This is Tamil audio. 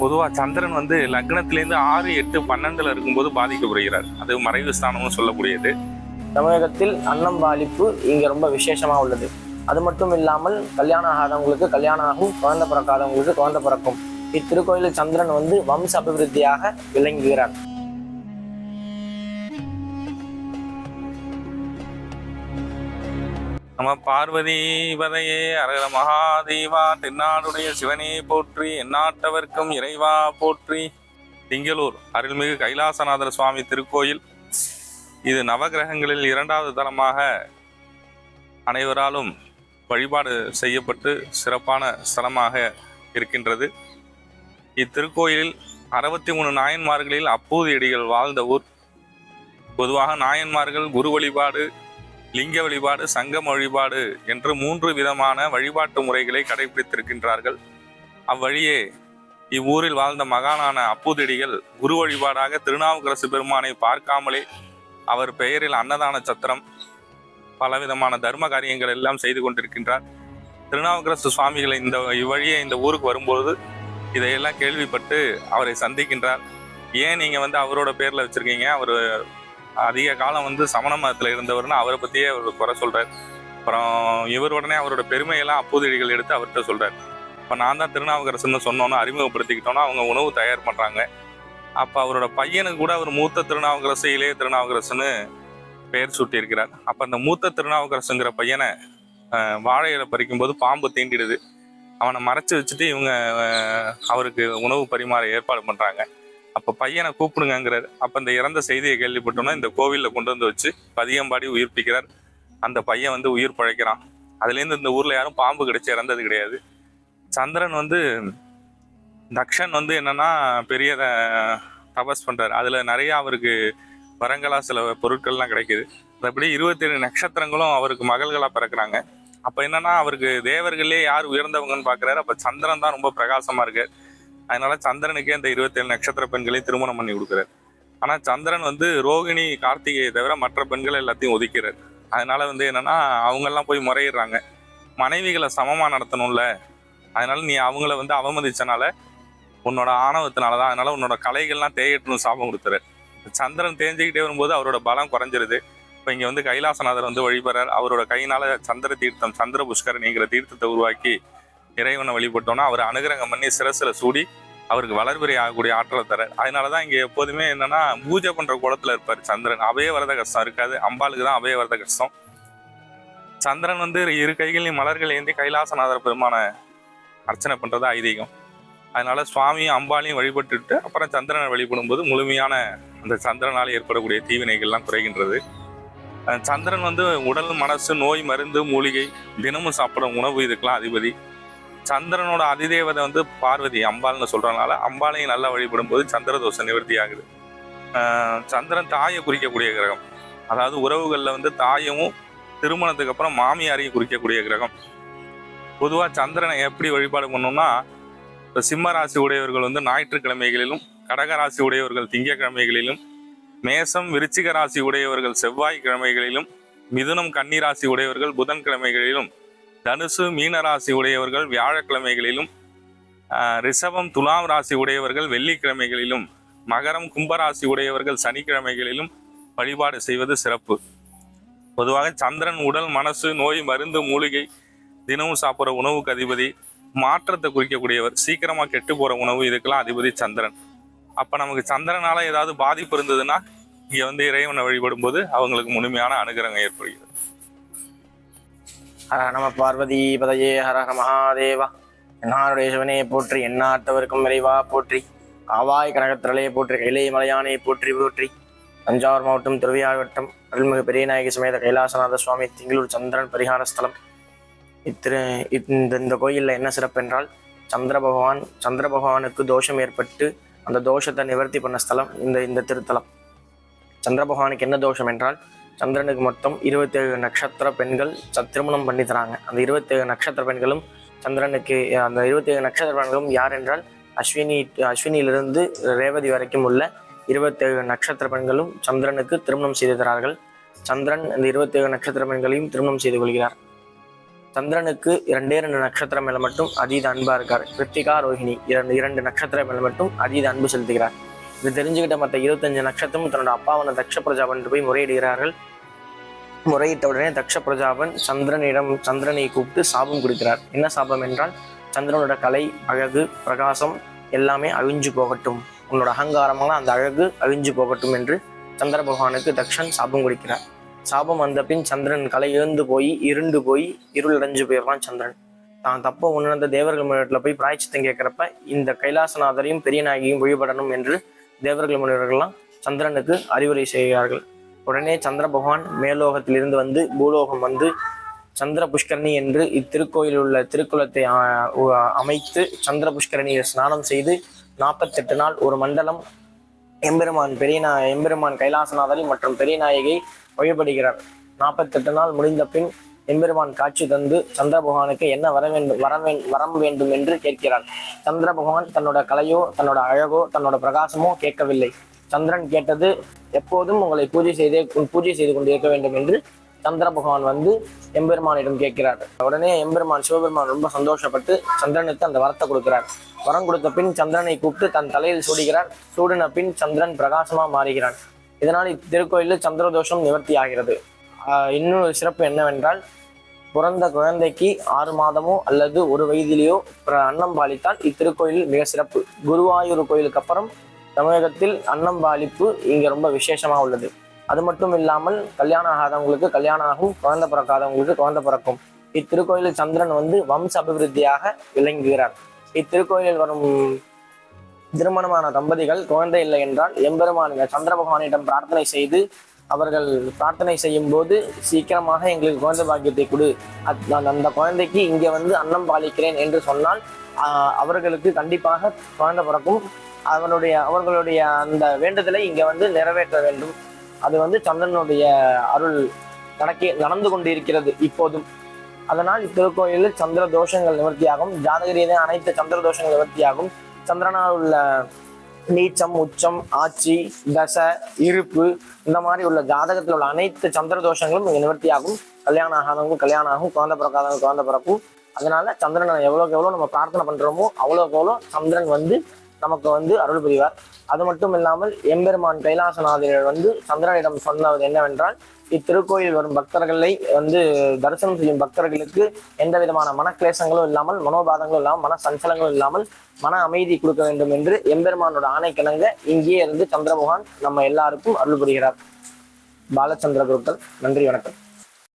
பொதுவாக சந்திரன் வந்து லக்னத்திலேருந்து ஆறு எட்டு பன்னெண்டில் இருக்கும்போது பாதிக்கப்படுகிறார். அது மறைவு ஸ்தானம்னு சொல்லக்கூடியது. தமிழகத்தில் அன்னம் பாலிப்பு இங்கே ரொம்ப விசேஷமாக உள்ளது. அது மட்டும் இல்லாமல் கல்யாணம் ஆகாதவங்களுக்கு கல்யாணம் ஆகும் குழந்தை பிறக்காதவங்களுக்கு குழந்தை பிறக்கும். இத்திருக்கோயிலில் சந்திரன் வந்து வம்ச அபிவிருத்தியாக விளங்குகிறார். நம்ம பார்வதி பதையே அரகர மகாதேவா தென்னாடுடைய சிவனே போற்றி எந்நாட்டவர்க்கும் இறைவா போற்றி. திங்களூர் அருள்மிகு கைலாசநாதர் சுவாமி திருக்கோயில். இது நவகிரகங்களில் இரண்டாவது தலமாக அனைவராலும் வழிபாடு செய்யப்பட்டு சிறப்பான ஸ்தலமாக இருக்கின்றது. இத்திருக்கோயிலில் அறுபத்தி மூணு நாயன்மார்களில் அப்பூதியடிகள் வாழ்ந்த ஊர். பொதுவாக நாயன்மார்கள் குரு வழிபாடு லிங்க வழிபாடு சங்கம் வழிபாடு என்று மூன்று விதமான வழிபாட்டு முறைகளை கடைபிடித்திருக்கின்றார்கள். அவ்வழியே இவ்வூரில் வாழ்ந்த மகானான அப்பூதடிகள் குரு வழிபாடாக திருநாவுக்கரசு பெருமானை பார்க்காமலே அவர் பெயரில் அன்னதான சத்திரம் பலவிதமான தர்ம காரியங்கள் எல்லாம் செய்து கொண்டிருக்கின்றார். திருநாவுக்கரசு சுவாமிகள் இந்த இவ்வழியே இந்த ஊருக்கு வரும்போது இதையெல்லாம் கேள்விப்பட்டு அவரை சந்திக்கின்றார். ஏன் நீங்கள் வந்து அவரோட பேரில் வச்சுருக்கீங்க? அவர் அதிக காலம் வந்து சமண மதத்தில் இருந்தவர்னு அவரை பற்றியே அவர் குறை சொல்கிறார் அப்புறம் இவர் உடனே அவரோட பெருமையெல்லாம் அப்போதடிகள் எடுத்து அவர்கிட்ட சொல்கிறார் இப்போ நான் தான் திருநாவுக்கரசுன்னு சொன்னோன்னு அறிமுகப்படுத்திக்கிட்டோன்னா அவங்க உணவு தயார் பண்ணுறாங்க அப்போ அவரோட பையனுக்கு கூட அவர் மூத்த திருநாவுக்கரசு இளைய திருநாவுக்கரசுன்னு பெயர் சூட்டியிருக்கிறார். அப்போ அந்த மூத்த திருநாவுக்கரசுங்கிற பையனை வாழையில வாழை இலை பறிக்கும்போது பாம்பு தீண்டிடுது. அவனை மறைச்சு வச்சுட்டு இவங்க அவருக்கு உணவு பரிமாற ஏற்பாடு பண்ணுறாங்க அப்போ பையனை கூப்பிடுங்கங்கிறார். அப்போ இந்த இறந்த செய்தியை கேள்விப்பட்டோம்னா இந்த கோவிலில் கொண்டு வந்து வச்சு பதியம்பாடி உயிர்ப்பிக்கிறார் அந்த பையன் வந்து உயிர் பழைக்கிறான். அதுலேருந்து இந்த ஊரில் யாரும் பாம்பு கிடைச்சு இறந்தது கிடையாது. சந்திரன் வந்து தக்ஷன் வந்து என்னன்னா பெரிய தபஸ் பண்றாரு. அதுல நிறைய அவருக்கு வரங்களா சில பொருட்கள்லாம் கிடைக்குது. அப்படி இருபத்தேழு நட்சத்திரங்களும் அவருக்கு மகள்களா பிறக்குறாங்க. அப்ப என்னன்னா அவருக்கு தேவர்களே யார் உயர்ந்தவங்கன்னு பாக்குறாரு. அப்ப சந்திரன் தான் ரொம்ப பிரகாசமா இருக்கு அதனால சந்திரனுக்கே அந்த இருபத்தேழு நட்சத்திர பெண்களையும் திருமணம் பண்ணி கொடுக்குறாரு. ஆனா சந்திரன் வந்து ரோகிணி கார்த்திகையை தவிர மற்ற பெண்கள் எல்லாத்தையும் ஒதுக்கிறார். அதனால வந்து என்னன்னா அவங்கெல்லாம் போய் முறையிடுறாங்க. மனைவிகளை சமமா நடத்தணும்ல. அதனால நீ அவங்கள வந்து அவமதிச்சனால உன்னோட ஆணவத்தினால தான் அதனால உன்னோட கலைகள்லாம் தேயட்டுன்னு சாபம் கொடுத்துரு சந்திரன் தேஞ்சிக்கிட்டே வரும்போது அவரோட பலம் குறைஞ்சிருது. இப்போ இங்கே வந்து கைலாசநாதர் வந்து வழிபடுறார். அவரோட கையினால சந்திர தீர்த்தம் சந்திர புஷ்கரணிங்கிற தீர்த்தத்தை உருவாக்கி இறைவனை வழிபட்டோன்னா அவர் அனுகிரகம் பண்ணி சிரசில் சூடி அவருக்கு வளர்பிறை ஆகக்கூடிய ஆற்றலை தர. அதனால தான் இங்கே எப்போதுமே என்னன்னா பூஜை பண்ணுற குளத்தில் இருப்பார் சந்திரன். அபய வரத கஷ்டம் இருக்காது. அம்பாளுக்கு தான் அபய வரத கஷ்டம். சந்திரன் வந்து இரு கைகளையும் மலர்கள் ஏந்தி கைலாசநாதர் பெருமான அர்ச்சனை பண்ணுறது ஐதீகம். அதனால சுவாமியும் அம்பாளையும் வழிபட்டுட்டு அப்புறம் சந்திரனை வழிபடும்போது முழுமையான அந்த சந்திரனால் ஏற்படக்கூடிய தீவினைகள்லாம் குறைகின்றது. சந்திரன் வந்து உடல் மனசு நோய் மருந்து மூலிகை தினமும் சாப்பிடும் உணவு இதுக்கெல்லாம் அதிபதி. சந்திரனோட அதிதேவதை வந்து பார்வதி அம்பாள்னு சொல்றதுனால அம்பாளையும் நல்லா வழிபடும் போது சந்திர தோஷம் நிவர்த்தி ஆகுது. சந்திரன் தாயை குறிக்கக்கூடிய கிரகம். அதாவது உறவுகளில் வந்து தாயும் திருமணத்துக்கு அப்புறம் மாமியாரையும் குறிக்கக்கூடிய கிரகம். பொதுவாக சந்திரனை எப்படி வழிபாடு பண்ணோம்னா இப்போ சிம்ம ராசி உடையவர்கள் வந்து ஞாயிற்றுக்கிழமைகளிலும் கடக ராசி உடையவர்கள் திங்கக்கிழமைகளிலும் மேசம் விருச்சிக ராசி உடையவர்கள் செவ்வாய் கிழமைகளிலும் மிதுனம் கன்னி ராசி உடையவர்கள் புதன்கிழமைகளிலும் தனுசு மீன ராசி உடையவர்கள் வியாழக்கிழமைகளிலும் ரிஷபம் துலாம் ராசி உடையவர்கள் வெள்ளிக்கிழமைகளிலும் மகரம் கும்பராசி உடையவர்கள் சனிக்கிழமைகளிலும் வழிபாடு செய்வது சிறப்பு. பொதுவாக சந்திரன் உடல் மனசு நோய் மருந்து மூலிகை தினமும் சாப்பிட்ற உணவுக்கு அதிபதி மாற்றத்தை குறிக்கக்கூடியவர் சீக்கிரமாக கெட்டு போகிற உணவு இதுக்கெல்லாம் அதிபதி சந்திரன். அப்போ நமக்கு சந்திரனால ஏதாவது பாதிப்பு இருந்ததுன்னா இங்கே வந்து இறைவனை வழிபடும் போது அவங்களுக்கு முழுமையான அனுகிரகம் ஏற்படுகிறது. ஹர நம பார்வதி பதையே ஹர மகாதேவா. என்னாருடைய சிவனே போற்றி எண்ணாட்டவருக்கும் விரைவா போற்றி. காவாய் கனகத்திரளே போற்றி கைலை மலையானே போற்றி போற்றி. தஞ்சாவூர் மாவட்டம் திருவையாறு வட்டம் அருள்மிகு பெரியநாயகி சமேத கைலாசநாத சுவாமி திங்களூர் சந்திரன் பரிகார ஸ்தலம். இத்திரு இந்த இந்த கோயிலில் என்ன சிறப்பு என்றால் சந்திர பகவான் சந்திர பகவானுக்கு தோஷம் ஏற்பட்டு அந்த தோஷத்தை நிவர்த்தி பண்ண ஸ்தலம் இந்த இந்த திருத்தலம். சந்திர பகவானுக்கு என்ன தோஷம் என்றால் சந்திரனுக்கு மொத்தம் இருபத்தேழு நட்சத்திர பெண்கள் திருமணம் பண்ணி தராங்க அந்த இருபத்தேழு நட்சத்திர பெண்களும் சந்திரனுக்கு அந்த இருபத்தேழு நட்சத்திர பெண்களும் யார் என்றால் அஸ்வினி அஸ்வினியிலிருந்து ரேவதி வரைக்கும் உள்ள இருபத்தேழு நட்சத்திர பெண்களும் சந்திரனுக்கு திருமணம் செய்து தரார்கள். சந்திரன் இந்த இருபத்தேழு நட்சத்திர பெண்களையும் திருமணம் செய்து கொள்கிறார். சந்திரனுக்கு இரண்டே ரெண்டு நட்சத்திரம் மேல மட்டும் அதீத அன்பா இருக்கார். கிருத்திகா ரோஹிணி இரண்டு இரண்டு நட்சத்திரம் மேல மட்டும் அதீத அன்பு செலுத்துகிறார். இது தெரிஞ்சுக்கிட்ட மற்ற இருபத்தஞ்சு நட்சத்திரமும் தன்னோட அப்பாவான தக்ஷ பிரஜாபன் போய் முறையிடுகிறார்கள். முறையிட்ட உடனே தக்ஷ பிரஜாபன் சந்திரனிடம் சந்திரனை கூப்பிட்டு சாபம் கொடுக்கிறார். என்ன சாபம் என்றால் சந்திரனோட கலை அழகு பிரகாசம் எல்லாமே அழிஞ்சு போகட்டும். உன்னோட அகங்காரமெல்லாம் அந்த அழகு அழிஞ்சு போகட்டும் என்று சந்திர பகவானுக்கு தக்ஷன் சாபம் கொடுக்கிறார். சாபம் வந்த பின் சந்திரன் கலை இழந்து போய் இருண்டு போய் இருள் அடைஞ்சு போயிடுறான் சந்திரன். தான் தப்ப உணர்ந்த தேவர்கள் முன்னேற்றத்தில் போய் பிராய்ச்சித்தம் கேட்குறப்ப இந்த கைலாசநாதரையும் பெரியநாயகியும் வழிபடணும் என்று தேவர்கள் முனிவர்கள்லாம் சந்திரனுக்கு அறிவுரை செய்கிறார்கள். உடனே சந்திர பகவான் மேலோகத்திலிருந்து வந்து பூலோகம் வந்து சந்திர புஷ்கரணி என்று இத்திருக்கோயில் உள்ள திருக்குளத்தை அமைத்து சந்திர புஷ்கரணியில் ஸ்நானம் செய்து நாற்பத்தெட்டு நாள் ஒரு மண்டலம் எம்பெருமான் பெரியநா எம்பெருமான் கைலாசநாதரி மற்றும் பெரியநாயகை வழிபடுகிறார். நாற்பத்தெட்டு நாள் முடிந்த பின் எம்பெருமான் காட்சி தந்து சந்திர பகவானுக்கு என்ன வர வேண்டும் வர வரம் வேண்டும் என்று கேட்கிறார் சந்திர பகவான் தன்னோட கலையோ தன்னோட அழகோ தன்னோட பிரகாசமோ கேட்கவில்லை. சந்திரன் கேட்டது எப்போதும் உங்களை பூஜை செய்தே பூஜை செய்து கொண்டிருக்க வேண்டும் என்று சந்திர பகவான் வந்து எம்பெருமானிடம் கேட்கிறார். உடனே எம்பெருமான் சிவபெருமான் ரொம்ப சந்தோஷப்பட்டு சந்திரனுக்கு அந்த வரத்தை கொடுக்கிறார். வரம் கொடுத்த பின் சந்திரனை கூப்பிட்டு தன் தலையில் சூடுகிறார். சூடின பின் சந்திரன் பிரகாசமா மாறுகிறான். இதனால் இத்திருக்கோயிலில் சந்திரதோஷம் நிவர்த்தி ஆகிறது. இன்னொரு சிறப்பு என்னவென்றால் பிறந்த குழந்தைக்கு ஆறு மாதமோ அல்லது ஒரு வயதிலேயோ பிற- அன்னம் பாலித்தால் இத்திருக்கோயில் மிக சிறப்பு. குருவாயூர் கோயிலுக்கு அப்புறம் தமிழகத்தில் அன்னம் பாலிப்பு இங்க ரொம்ப விசேஷமா உள்ளது. அது மட்டும் இல்லாமல் கல்யாணம் ஆகாதவங்களுக்கு கல்யாணம் ஆகும் குழந்தை பிறக்காதவங்களுக்கு குழந்தை பிறக்கும். இத்திருக்கோயிலில் சந்திரன் வந்து வம்ச அபிவிருத்தியாக விளங்குகிறார். இத்திருக்கோயிலில் வரும் திருமணமான தம்பதிகள் குழந்தை இல்லை என்றால் எம்பெருமான் சந்திர பகவானிடம் பிரார்த்தனை செய்து அவர்கள் பிரார்த்தனை செய்யும் போது சீக்கிரமாக எங்களுக்கு குழந்தை பாக்கியத்தை கொடு. நான் அந்த குழந்தைக்கு இங்கே வந்து அன்னம் பாலிக்கிறேன் என்று சொன்னால் அவர்களுக்கு கண்டிப்பாக குழந்தை பிறக்கும். அவனுடைய அவர்களுடைய அந்த வேண்டுதலை இங்கே வந்து நிறைவேற்ற வேண்டும். அது வந்து சந்திரனுடைய அருள் நடக்க நடந்து கொண்டிருக்கிறது இப்போதும். அதனால் இத்திருக்கோயிலில் சந்திர தோஷங்கள் நிவர்த்தியாகும். ஜாதக அனைத்து சந்திர தோஷங்கள் நிவர்த்தியாகும். சந்திரனால் உள்ள நீச்சம் உச்சம் ஆட்சி தசை இருப்பு இந்த மாதிரி உள்ள ஜாதகத்தில் உள்ள அனைத்து சந்திர தோஷங்களும் இங்கே நிவர்த்தியாகும். கல்யாணம் ஆகாதவங்க கல்யாணம் ஆகும் குழந்தை பிறக்காதவங்க குழந்தை பிறக்கும். அதனால சந்திரனை எவ்வளோக்கு எவ்வளோ நம்ம பிரார்த்தனை பண்றோமோ அவ்வளோக்கு எவ்வளோ சந்திரன் வந்து நமக்கு வந்து அருள் புரிவார். அது மட்டும் இல்லாமல் எம்பெருமான் கைலாசநாதர்கள் வந்து சந்திரனிடம் சொன்னது என்னவென்றால் இத்திருக்கோயில் வரும் பக்தர்களை வந்து தரிசனம் செய்யும் பக்தர்களுக்கு எந்த விதமான மனக்லேசங்களும் இல்லாமல் மனோபாதங்களும் இல்லாமல் மன சஞ்சலங்களும் இல்லாமல் மன அமைதி கொடுக்க வேண்டும் என்று எம்பெருமானோட ஆணைக்கிணங்க இங்கேயே இருந்து சந்திரமோகன் நம்ம எல்லாருக்கும் அருள் புரிகிறார். பாலச்சந்திர குருக்கள் நன்றி வணக்கம்.